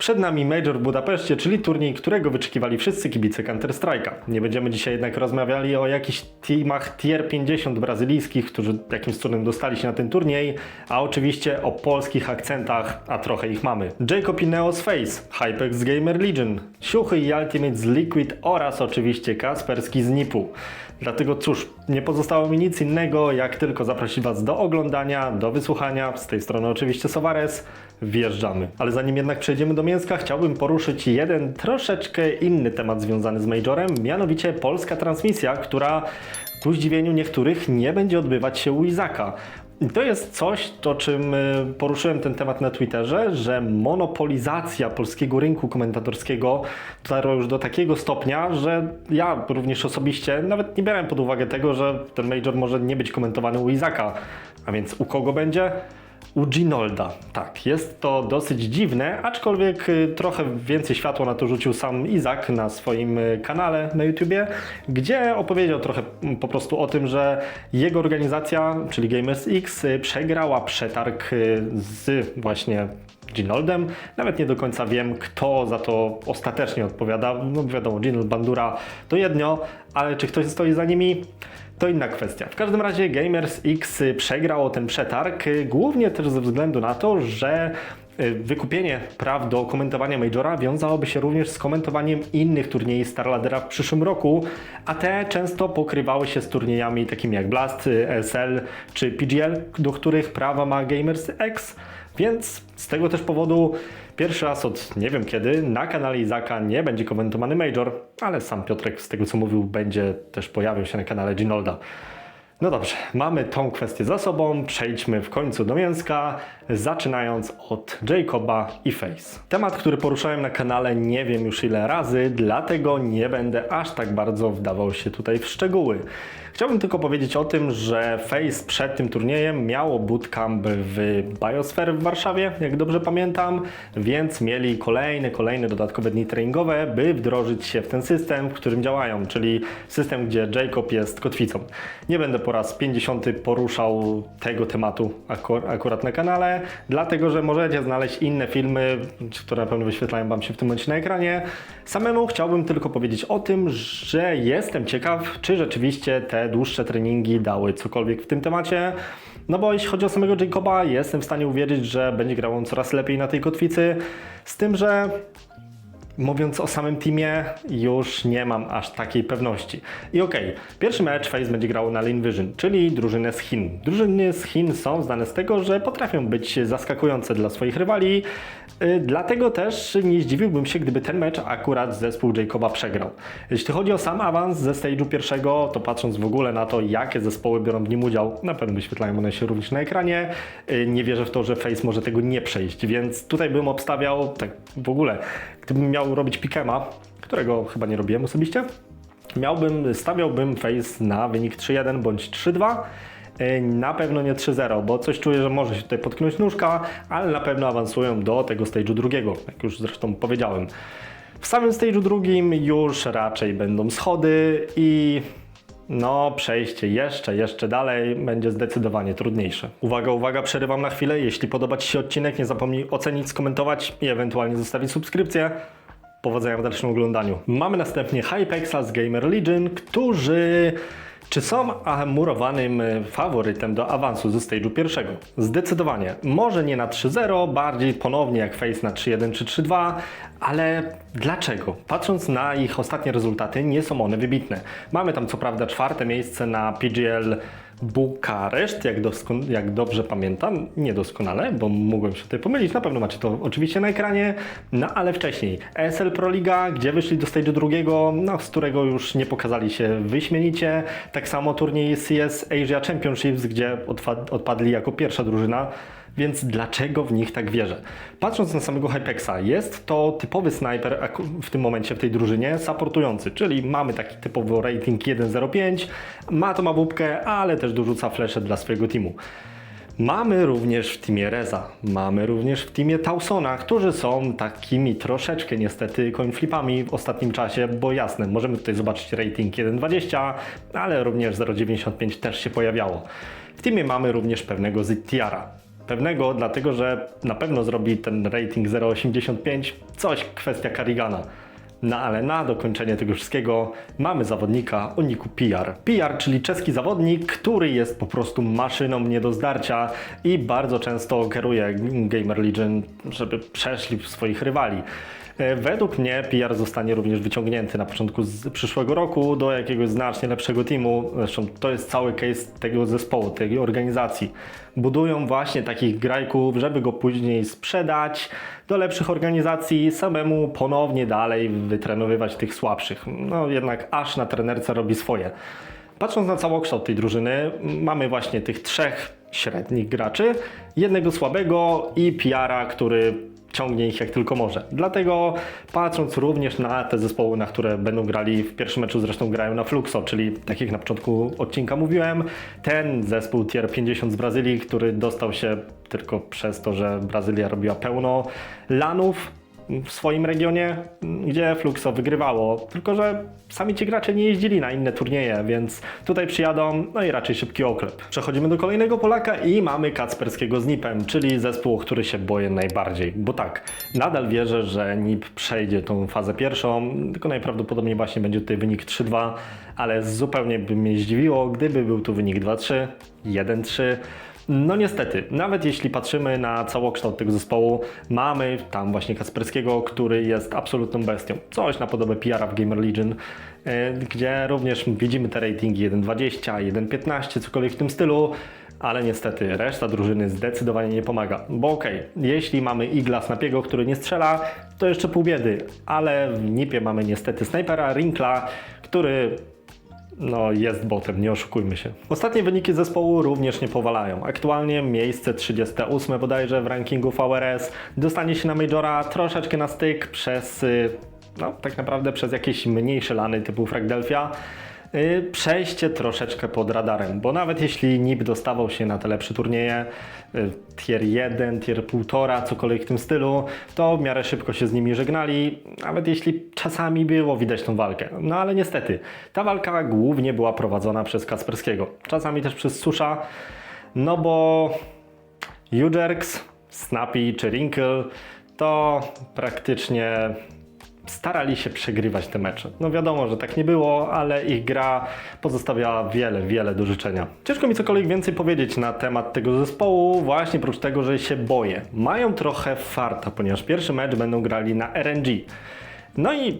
Przed nami Major w Budapeszcie, czyli turniej, którego wyczekiwali wszyscy kibice Counter-Strike'a. Nie będziemy dzisiaj jednak rozmawiali o jakichś teamach tier 50 brazylijskich, którzy jakimś cudem dostali się na ten turniej, a oczywiście o polskich akcentach, a trochę ich mamy. Jacob i Neo z Face, Hypex z Gamer Legion, Siuchy i Ultimate z Liquid oraz oczywiście Kasperski z Nipu. Dlatego cóż, nie pozostało mi nic innego, jak tylko zaprosić Was do oglądania, do wysłuchania. Z tej strony oczywiście Sowares. Wjeżdżamy. Ale zanim jednak przejdziemy do mięska, chciałbym poruszyć jeden troszeczkę inny temat związany z Majorem, mianowicie polska transmisja, która ku zdziwieniu niektórych nie będzie odbywać się u Izaka. I to jest coś, o czym y, poruszyłem ten temat na Twitterze, że monopolizacja polskiego rynku komentatorskiego dotarła już do takiego stopnia, że ja również osobiście nawet nie brałem pod uwagę tego, że ten major może nie być komentowany u Izaka. A więc u kogo będzie? U Ginolda. Tak, jest to dosyć dziwne, aczkolwiek y, trochę więcej światła na to rzucił sam Izak na swoim y, kanale na YouTubie, gdzie opowiedział trochę mm, po prostu o tym, że jego organizacja, czyli Gamers X, y, przegrała przetarg z właśnie Ginoldem. Nawet nie do końca wiem, kto za to ostatecznie odpowiada. No wiadomo, Ginold Bandura to jedno, ale czy ktoś stoi za nimi? To inna kwestia. W każdym razie Gamers X przegrało ten przetarg, y, głównie też ze względu na to, że y, wykupienie praw do komentowania Majora wiązałoby się również z komentowaniem innych turniejów Starladera w przyszłym roku, a te często pokrywały się z turniejami takimi jak Blast, y, ESL czy PGL, do których prawa ma Gamers X. Więc z tego też powodu pierwszy raz od nie wiem kiedy na kanale Izaka nie będzie komentowany Major, ale sam Piotrek z tego co mówił będzie też pojawił się na kanale Ginolda. No dobrze, mamy tą kwestię za sobą, przejdźmy w końcu do mięska, zaczynając od Jacoba i Face. Temat, który poruszałem na kanale nie wiem już ile razy, dlatego nie będę aż tak bardzo wdawał się tutaj w szczegóły. Chciałbym tylko powiedzieć o tym, że Face przed tym turniejem miało bootcamp w Biosphere w Warszawie, jak dobrze pamiętam, więc mieli kolejne, kolejne dodatkowe dni treningowe, by wdrożyć się w ten system, w którym działają, czyli system, gdzie Jacob jest kotwicą. Nie będę po raz 50 poruszał tego tematu akur- akurat na kanale, dlatego że możecie znaleźć inne filmy, które na pewno wyświetlają Wam się w tym momencie na ekranie. Samemu chciałbym tylko powiedzieć o tym, że jestem ciekaw, czy rzeczywiście te dłuższe treningi dały cokolwiek w tym temacie. No bo jeśli chodzi o samego Jacoba, jestem w stanie uwierzyć, że będzie grał on coraz lepiej na tej kotwicy, z tym, że Mówiąc o samym teamie, już nie mam aż takiej pewności. I okej, pierwszy mecz Face będzie grał na Lean Vision, czyli drużynę z Chin. Drużyny z Chin są znane z tego, że potrafią być zaskakujące dla swoich rywali, yy, dlatego też nie zdziwiłbym się, gdyby ten mecz akurat zespół Jacoba przegrał. Jeśli chodzi o sam awans ze stage'u pierwszego, to patrząc w ogóle na to, jakie zespoły biorą w nim udział, na pewno wyświetlają one się również na ekranie, yy, nie wierzę w to, że Face może tego nie przejść, więc tutaj bym obstawiał, tak w ogóle, gdybym miał robić pikema, którego chyba nie robiłem osobiście, miałbym, stawiałbym face na wynik 3-1 bądź 3-2. Yy, Na pewno nie 3-0, bo coś czuję, że może się tutaj potknąć nóżka, ale na pewno awansują do tego stage'u drugiego, jak już zresztą powiedziałem. W samym stage'u drugim już raczej będą schody i no, przejście jeszcze, jeszcze dalej będzie zdecydowanie trudniejsze. Uwaga, uwaga, przerywam na chwilę. Jeśli podoba Ci się odcinek, nie zapomnij ocenić, skomentować i ewentualnie zostawić subskrypcję. Powodzenia w dalszym oglądaniu. Mamy następnie Hypexa z Gamer Legion, którzy czy są amurowanym e, faworytem do awansu ze stage'u pierwszego? Zdecydowanie. Może nie na 3-0, bardziej ponownie jak Face na 3-1 czy 3-2, ale dlaczego? Patrząc na ich ostatnie rezultaty, nie są one wybitne. Mamy tam co prawda czwarte miejsce na PGL Bukareszt, jak, jak dobrze pamiętam, niedoskonale, bo mogłem się tutaj pomylić, na pewno macie to oczywiście na ekranie, no ale wcześniej. ESL Pro Liga, gdzie wyszli do stage'u drugiego, no z którego już nie pokazali się wyśmienicie, tak samo turniej CS Asia Championships, gdzie odpadli jako pierwsza drużyna, więc dlaczego w nich tak wierzę? Patrząc na samego Hypexa, jest to typowy snajper w tym momencie w tej drużynie, supportujący, czyli mamy taki typowy rating 1.05, ma to mabubkę, ale też dorzuca flesze dla swojego teamu. Mamy również w teamie Reza, mamy również w teamie Tausona, którzy są takimi troszeczkę niestety coinflipami w ostatnim czasie, bo jasne, możemy tutaj zobaczyć rating 1.20, ale również 0.95 też się pojawiało. W teamie mamy również pewnego Zittiara. Pewnego, dlatego że na pewno zrobi ten rating 0,85 coś kwestia Karigana. No ale na dokończenie tego wszystkiego mamy zawodnika o niku PR. PR, czyli czeski zawodnik, który jest po prostu maszyną nie do zdarcia i bardzo często kieruje Gamer Legion, żeby przeszli swoich rywali. E, Według mnie PR zostanie również wyciągnięty na początku przyszłego roku do jakiegoś znacznie lepszego teamu. Zresztą to jest cały case tego zespołu, tej organizacji. Budują właśnie takich grajków, żeby go później sprzedać do lepszych organizacji, samemu ponownie dalej wytrenowywać tych słabszych. No jednak aż na trenerce robi swoje. Patrząc na całokształt tej drużyny, mamy właśnie tych trzech średnich graczy, jednego słabego i PR-a, który ciągnie ich jak tylko może. Dlatego patrząc również na te zespoły, na które będą grali w pierwszym meczu, zresztą grają na Fluxo, czyli tak jak na początku odcinka mówiłem, ten zespół Tier 50 z Brazylii, który dostał się tylko przez to, że Brazylia robiła pełno lanów, w swoim regionie, gdzie Fluxo wygrywało. Tylko, że sami ci gracze nie jeździli na inne turnieje, więc tutaj przyjadą, no i raczej szybki oklep. Przechodzimy do kolejnego Polaka i mamy Kacperskiego z NIP-em, czyli zespół, który się boję najbardziej. Bo tak, nadal wierzę, że NIP przejdzie tą fazę pierwszą, tylko najprawdopodobniej właśnie będzie tutaj wynik 3-2, ale zupełnie by mnie zdziwiło, gdyby był tu wynik 2-3, 1-3, no niestety, nawet jeśli patrzymy na całokształt tego zespołu, mamy tam właśnie Kasperskiego, który jest absolutną bestią. Coś na podobę PR w Gamer Legion, e, gdzie również widzimy te ratingi 1.20, 1.15, cokolwiek w tym stylu, ale niestety reszta drużyny zdecydowanie nie pomaga. Bo okej, jeśli mamy Igla Snapiego, który nie strzela, to jeszcze pół biedy, ale w Nipie mamy niestety snajpera Rinkla, który no jest botem, nie oszukujmy się. Ostatnie wyniki zespołu również nie powalają. Aktualnie miejsce 38 bodajże w rankingu VRS. Dostanie się na Majora troszeczkę na styk przez, y, no tak naprawdę przez jakieś mniejsze lany typu Fragdelfia. Y, Przejście troszeczkę pod radarem, bo nawet jeśli NIP dostawał się na te lepsze turnieje, y, tier 1, tier 1,5, cokolwiek w tym stylu, to w miarę szybko się z nimi żegnali, nawet jeśli czasami było widać tą walkę. No ale niestety, ta walka głównie była prowadzona przez Kasperskiego, czasami też przez Susza, no bo Ujerks, Snappy czy Wrinkle to praktycznie starali się przegrywać te mecze. No wiadomo, że tak nie było, ale ich gra pozostawiała wiele, wiele do życzenia. Ciężko mi cokolwiek więcej powiedzieć na temat tego zespołu, właśnie oprócz tego, że się boję. Mają trochę farta, ponieważ pierwszy mecz będą grali na RNG. No i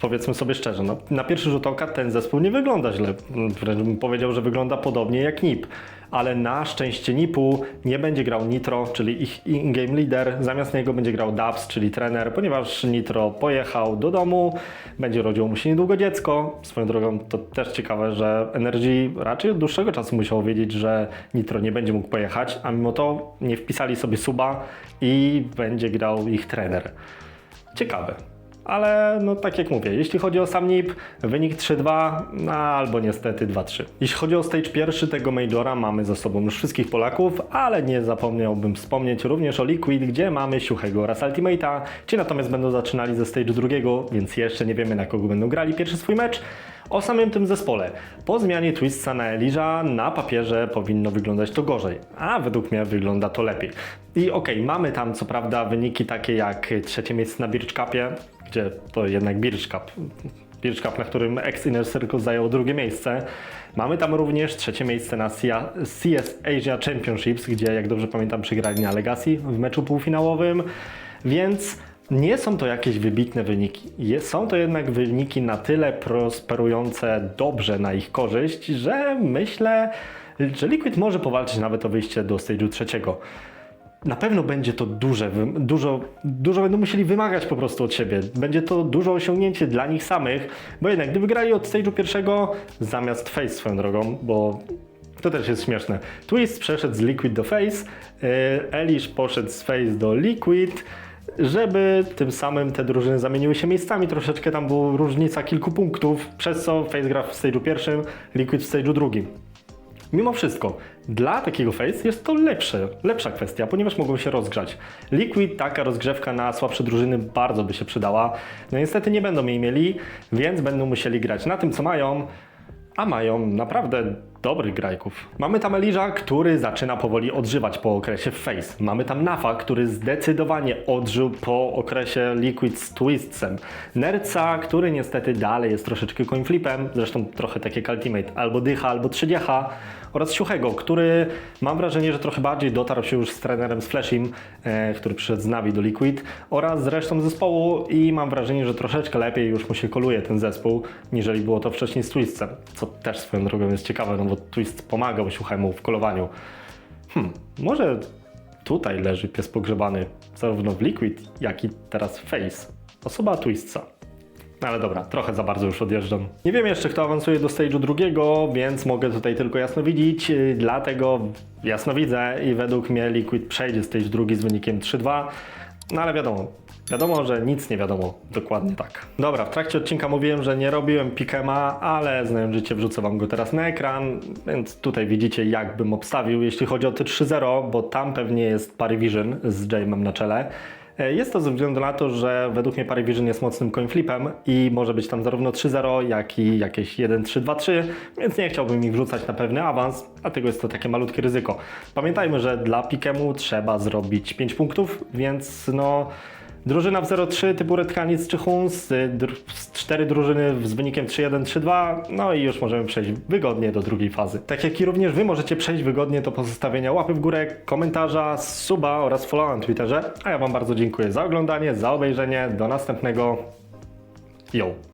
powiedzmy sobie szczerze, no, na pierwszy rzut oka ten zespół nie wygląda źle. Wręcz bym powiedział, że wygląda podobnie jak NIP. Ale na szczęście NIP-u nie będzie grał Nitro, czyli ich in-game leader. Zamiast niego będzie grał Dubs, czyli trener, ponieważ Nitro pojechał do domu, będzie rodziło mu się niedługo dziecko. Swoją drogą to też ciekawe, że Energy raczej od dłuższego czasu musiało wiedzieć, że Nitro nie będzie mógł pojechać, a mimo to nie wpisali sobie suba i będzie grał ich trener. Ciekawe. Ale no tak jak mówię, jeśli chodzi o sam NIP, wynik 3-2, no, albo niestety 2-3. Jeśli chodzi o stage pierwszy tego Majora, mamy za sobą już wszystkich Polaków, ale nie zapomniałbym wspomnieć również o Liquid, gdzie mamy Siuchego oraz Ultimate'a. Ci natomiast będą zaczynali ze stage drugiego, więc jeszcze nie wiemy na kogo będą grali pierwszy swój mecz. O samym tym zespole. Po zmianie Twistsa na Elijah na papierze powinno wyglądać to gorzej, a według mnie wygląda to lepiej. I okej, mamy tam co prawda wyniki takie jak trzecie miejsce na Birch Cupie, gdzie to jednak Birch Cup. Cup, na którym ex-Inner Circle zajął drugie miejsce. Mamy tam również trzecie miejsce na CS Asia Championships, gdzie jak dobrze pamiętam przegrali na Legacy w meczu półfinałowym, więc nie są to jakieś wybitne wyniki. Są to jednak wyniki na tyle prosperujące dobrze na ich korzyść, że myślę, że Liquid może powalczyć nawet o wyjście do stage'u trzeciego. Na pewno będzie to duże, dużo, dużo będą musieli wymagać po prostu od siebie. Będzie to duże osiągnięcie dla nich samych, bo jednak gdyby grali od stage'u pierwszego zamiast Face swoją drogą, bo to też jest śmieszne. Twist przeszedł z Liquid do Face, yy, Elish poszedł z Face do Liquid, żeby tym samym te drużyny zamieniły się miejscami. Troszeczkę tam była różnica kilku punktów, przez co Face gra w stage'u pierwszym, Liquid w stage'u drugim. Mimo wszystko, dla takiego face jest to lepsze, lepsza kwestia, ponieważ mogą się rozgrzać. Liquid, taka rozgrzewka na słabsze drużyny bardzo by się przydała. No niestety nie będą jej mieli, więc będą musieli grać na tym, co mają, a mają naprawdę dobrych grajków. Mamy tam Eliża, który zaczyna powoli odżywać po okresie Face. Mamy tam Nafa, który zdecydowanie odżył po okresie Liquid z Twistsem. Nerca, który niestety dalej jest troszeczkę coinflipem, zresztą trochę tak jak Ultimate, albo dycha, albo trzydiecha. Oraz Siuchego, który mam wrażenie, że trochę bardziej dotarł się już z trenerem z Flashim, e, który przyszedł z Navi do Liquid, oraz z resztą zespołu i mam wrażenie, że troszeczkę lepiej już mu się koluje ten zespół, niżeli było to wcześniej z Twistem, co też swoją drogą jest ciekawe, no bo Twist pomagał Siuchemu w kolowaniu. Hmm, może tutaj leży pies pogrzebany, zarówno w Liquid, jak i teraz Face. Osoba Twistsa. No ale dobra, trochę za bardzo już odjeżdżam. Nie wiem jeszcze, kto awansuje do stage'u drugiego, więc mogę tutaj tylko jasno widzieć, yy, dlatego jasno widzę i według mnie Liquid przejdzie stage drugi z wynikiem 3-2, no ale wiadomo, wiadomo, że nic nie wiadomo, dokładnie tak. Dobra, w trakcie odcinka mówiłem, że nie robiłem pikema, ale znając życie wrzucę wam go teraz na ekran, więc tutaj widzicie jak bym obstawił, jeśli chodzi o te 3-0, bo tam pewnie jest Parivision z Jamem na czele. E, Jest to ze względu na to, że według mnie Parivision jest mocnym coinflipem i może być tam zarówno 3-0, jak i jakieś 1-3-2-3, więc nie chciałbym ich wrzucać na pewny awans, dlatego jest to takie malutkie ryzyko. Pamiętajmy, że dla pikemu trzeba zrobić 5 punktów, więc no... Drużyna w 0-3 typu Redkanic czy Huns, y, cztery drużyny z wynikiem 3-1, 3-2, no i już możemy przejść wygodnie do drugiej fazy. Tak jak i również Wy możecie przejść wygodnie do pozostawienia łapy w górę, komentarza, suba oraz followa na Twitterze, a ja Wam bardzo dziękuję za oglądanie, za obejrzenie, do następnego. Yo!